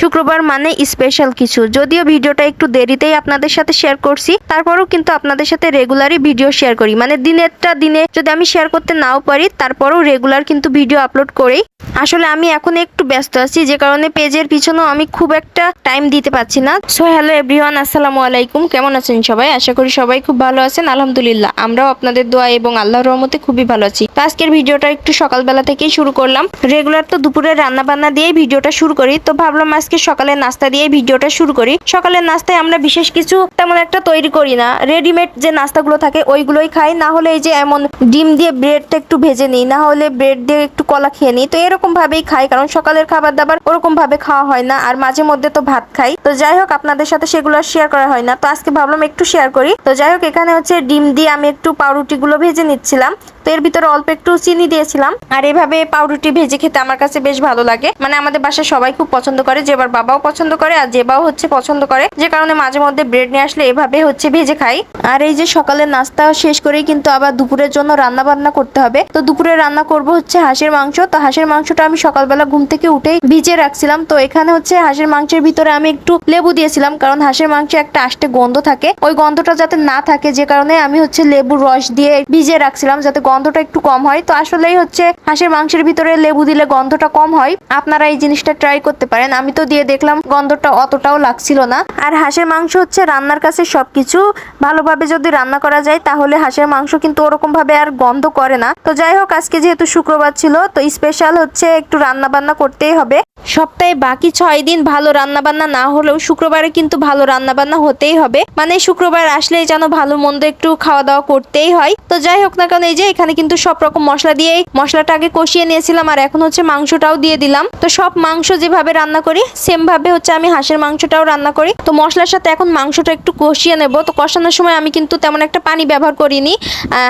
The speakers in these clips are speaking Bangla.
শুক্রবার মানে স্পেশাল কিছু। যদিও ভিডিওটা একটু দেরিতেই আপনাদের সাথে শেয়ার করছি, তারপরেও কিন্তু আপনাদের সাথে রেগুলারই ভিডিও শেয়ার করি। মানে দিনেরটা দিনে যদি আমি শেয়ার করতে নাও পারি, তারপরেও রেগুলার কিন্তু ভিডিও আপলোড করেই আসলে আমি এখন একটু ব্যস্ত আছি, যে কারণে পেজের পিছনেও আমি খুব একটা টাইম দিতে পারছি না। সো হ্যালো এভরিওয়ান আসসালামু আলাইকুম। কেমন আছেন সবাই? আশা করি সবাই খুব ভালো আছেন। আলহামদুলিল্লাহ, আমরাও আপনাদের দোয়া এবং আল্লাহর রহমতে খুবই ভালো আছি। তো আজকের ভিডিওটা একটু সকালবেলা থেকেই শুরু করলাম। রেগুলার তো দুপুরে রান্না বান্না দিয়েই ভিডিওটা শুরু করি। তো ভাবলাম আজকে সকালে নাস্তা দিয়ে ভিডিওটা শুরু করি। সকালের নাস্তায় আমরা বিশেষ কিছু তেমন একটা তৈরি করি না। রেডিমেড যে নাস্তাগুলো থাকে, ওইগুলোই খাই। না হলে এই যে এমন ডিম দিয়ে ব্রেডটা একটু ভেজে নিই, না হলে ব্রেড দিয়ে একটু কলা খেয়ে নিই। তো এরকম ভাবেই খাই, কারণ সকালের খাবার দাবার ওরকম ভাবে খাওয়া হয় না। আর মাঝে মধ্যে তো ভাত খাই। তো যাই হোক, আপনাদের সাথে সেগুলো শেয়ার করা হয় না। তো আজকে ভাবলাম একটু শেয়ার করি। তো যাই হোক, এখানে হচ্ছে ডিম দিয়ে আমি একটু পাউরুটিগুলো ভেজে নিচ্ছিলাম। তো এর ভিতরে অল্প একটু চিনি দিয়েছিলাম। আর এভাবে পাউরুটি ভেজে খেতে আমার কাছে বেশ ভালো লাগে। মানে আমাদের বাসায় সবাই খুব পছন্দ করে যেবার বাবাও পছন্দ করে আর যেবাও হচ্ছে পছন্দ করে। যে কারণে মাঝে মধ্যে ব্রেড নিয়ে আসলে এভাবে হচ্ছে ভেজে খাই। আর এই যে সকালের নাস্তা শেষ করেই কিন্তু আবার দুপুরের জন্য রান্না বান্না করতে হবে। তো দুপুরে রান্না করব হচ্ছে হাঁসের মাংস। তো হাঁসের মাংসটা আমি সকালবেলা ঘুম থেকে উঠেই ভিজে রাখছিলাম। তো এখানে হচ্ছে হাঁসের মাংসের ভিতরে আমি একটু লেবু দিয়েছিলাম। কারণ হাঁসের মাংসে একটা আষ্টে গন্ধ থাকে। ওই গন্ধটা যাতে না থাকে, যে কারণে আমি হচ্ছে লেবুর রস দিয়ে ভিজে রাখছিলাম, যাতে গন্ধটা একটু কম হয়। তো আসলেই হচ্ছে হাঁসের মাংসের ভিতরে লেবু দিলে গন্ধটা কম হয়। আপনারা এই জিনিসটা ট্রাই করতে পারেন। আমি তো দিয়ে দেখলাম গন্ধটা অতটাও লাগছিল না। আর হাঁসের মাংস হচ্ছে রান্নার কাছে সবকিছু ভালোভাবে যদি রান্না করা যায়, তাহলে হাঁসের মাংস কিন্তু ওরকম ভাবে আর গন্ধ করে না। তো যাই হোক, আজকে যেহেতু শুক্রবার ছিল, তো স্পেশাল হচ্ছে একটু রান্না বান্না করতেই হবে। সপ্তাহে বাকি ছয় দিন ভালো রান্না বান্না না হলেও শুক্রবারে কিন্তু ভালো রান্না বান্না হতেই হবে। মানে শুক্রবার আসলেই যেন ভালো মন্দ একটু খাওয়া দাওয়া করতেই হয়। তো যাই হোক না কারণ এই যে এখানে কিন্তু সব রকম মশলা দিয়েই মশলাটা আগে কষিয়ে নিয়েছিলাম আর এখন হচ্ছে মাংসটাও দিয়ে দিলাম। তো সব মাংস যেভাবে রান্না করি সেম ভাবে হচ্ছে আমি হাঁসের মাংসটাও রান্না করি। তো মশলার সাথে এখন মাংসটা একটু কষিয়ে নেব। তো কষানোর সময় আমি কিন্তু তেমন একটা পানি ব্যবহার করিনি।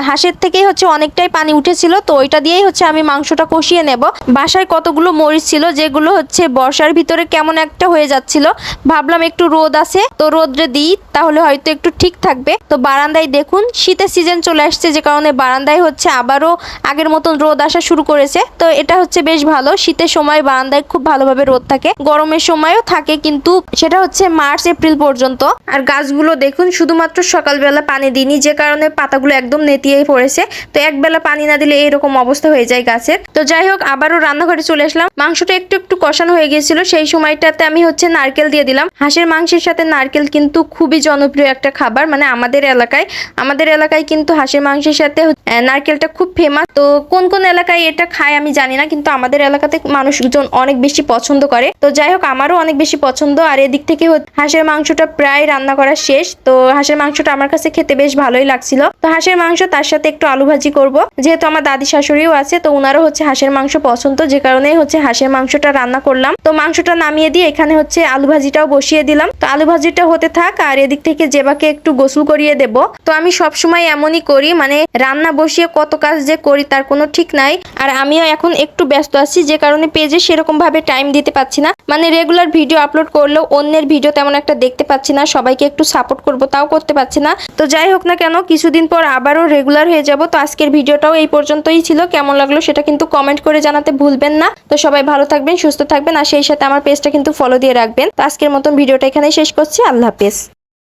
হাঁসের থেকেই হচ্ছে অনেকটাই পানি উঠেছিল। তো ওইটা দিয়েই হচ্ছে আমি মাংসটা কষিয়ে নেব। বাসায় কতগুলো মরিচ ছিল, যেগুলো হচ্ছে বর্ষার ভিতরে কেমন একটা হয়ে যাচ্ছিল। ভাবলাম একটু রোদ আছে, তো রোদ্রে দিই, তাহলে হয়তো একটু ঠিক থাকবে। তো বারান্দায় দেখুন, শীতের সিজন চলে আসছে, যে কারণে বারান্দায় হচ্ছে আবারও আগের মতন রোদ আসা শুরু করেছে। তো এটা হচ্ছে বেশ ভালো, শীতের সময় বারান্দায় খুব ভালোভাবে রোদ থাকে। গরমের সময়ও থাকে, কিন্তু সেটা হচ্ছে মার্চ, এপ্রিল পর্যন্ত। আর গাছগুলো দেখুন, শুধুমাত্র সকালবেলা পানি দিইনি, যে কারণে পাতাগুলো একদম নেতিয়ে পড়েছে। তো একবেলা পানি না দিলে এরকম অবস্থা হয়ে যায় গাছের। তো যাই হোক, আবারও রান্নাঘরে চলে আসলাম। মাংসটা একটু একটু কষানো হয়ে গিয়েছিল, সেই সময়টাতে আমি হচ্ছে নারকেল দিয়ে দিলাম। হাঁসের মাংসের সাথে নারকেল কিন্তু খুবই জনপ্রিয় একটা খাবার মানে আমাদের এলাকায়। আমাদের এলাকায় কিন্তু হাঁসের মাংসের সাথে নারকেলটা খুব ফেমাস তো কোন কোন এলাকায় এটা খায় আমি জানি না, কিন্তু আমাদের এলাকাতে মানুষজন অনেক বেশি পছন্দ করে। তো যাই হোক, আমারও অনেক বেশি পছন্দ। আর এদিক থেকে হাঁসের মাংসটা প্রায় রান্না করা শেষ। তো হাঁসের মাংসটা আমার কাছে খেতে বেশ ভালোই লাগছিল। তো হাঁসের মাংস তার সাথে একটু আলু ভাজি করব। যেহেতু আমার দাদি শাশুড়িও আছে, তো ওনারও হচ্ছে হাঁসের মাংস পছন্দ, যে কারণে হচ্ছে হাঁসের মাংসটা রান্না করলাম। তো মাংসটা নামিয়ে দিয়ে এখানে হচ্ছে আলু ভাজিটাও বসিয়ে দিলাম। তো আলু ভাজিটা হতে থাক আর এদিক থেকে জেবাকে একটু গোসল করিয়ে দেব। তো আমি সব সময় এমনই করি মানে রান্না বসিয়ে কত কাজ যে করি তার কোনো ঠিক নাই। আর আমিও এখন একটু ব্যস্ত আছি, যে কারণে পেজে সেরকম ভাবে টাইম দিতে পারছি না। মানে রেগুলার ভিডিও আপলোড করলেও অন্যের ভিডিও তেমন একটা দেখতে পাচ্ছি না, সবাইকে একটু সাপোর্ট করব তাও করতে পারছি না। তো যাই হোক না কেন, কিছুদিন পর আবারও রেগুলার হয়ে যাব। তো আজকের ভিডিওটাও এই পর্যন্তই ছিল। কেমন লাগল সেটা কিন্তু কমেন্ট করে জানাতে ভুলবেন না। তো সবাই ভালো থাকবেন সুস্থ থাকবেন আর সেই সাথে আমার পেজটা কিন্তু ফলো দিয়ে রাখবেন। তো আজকের মতন ভিডিওটা এখানেই শেষ করছি। আল্লাহ হাফেজ।